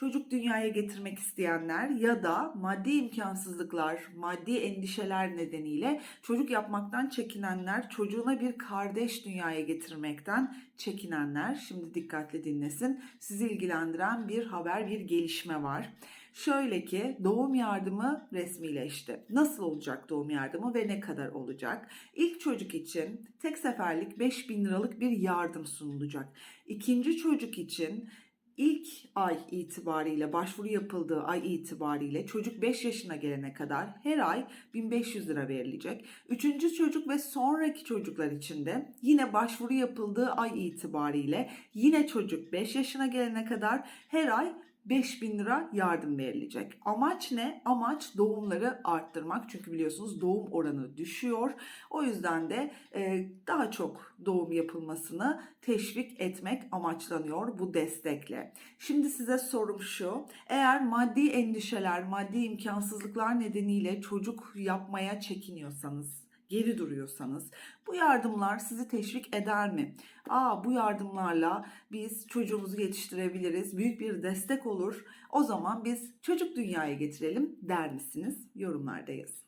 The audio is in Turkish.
çocuk dünyaya getirmek isteyenler ya da maddi imkansızlıklar, maddi endişeler nedeniyle çocuk yapmaktan çekinenler, çocuğuna bir kardeş dünyaya getirmekten çekinenler şimdi dikkatli dinlesin. Sizi ilgilendiren bir haber, bir gelişme var. Şöyle ki doğum yardımı resmileşti. Nasıl olacak doğum yardımı ve ne kadar olacak? İlk çocuk için tek seferlik 5000 liralık bir yardım sunulacak. İkinci çocuk için ilk ay itibariyle başvuru yapıldığı ay itibariyle çocuk 5 yaşına gelene kadar her ay 1500 lira verilecek. Üçüncü çocuk ve sonraki çocuklar için de yine başvuru yapıldığı ay itibariyle yine çocuk 5 yaşına gelene kadar her ay 5000 lira yardım verilecek. Amaç ne? Amaç doğumları arttırmak. Çünkü biliyorsunuz doğum oranı düşüyor. O yüzden de e, daha çok doğum yapılmasını teşvik etmek amaçlanıyor bu destekle. Şimdi size sorum şu. Eğer maddi endişeler, maddi imkansızlıklar nedeniyle çocuk yapmaya çekiniyorsanız, geri duruyorsanız bu yardımlar sizi teşvik eder mi? Aa bu yardımlarla biz çocuğumuzu yetiştirebiliriz. Büyük bir destek olur. O zaman biz çocuk dünyaya getirelim der misiniz? Yorumlarda yazın.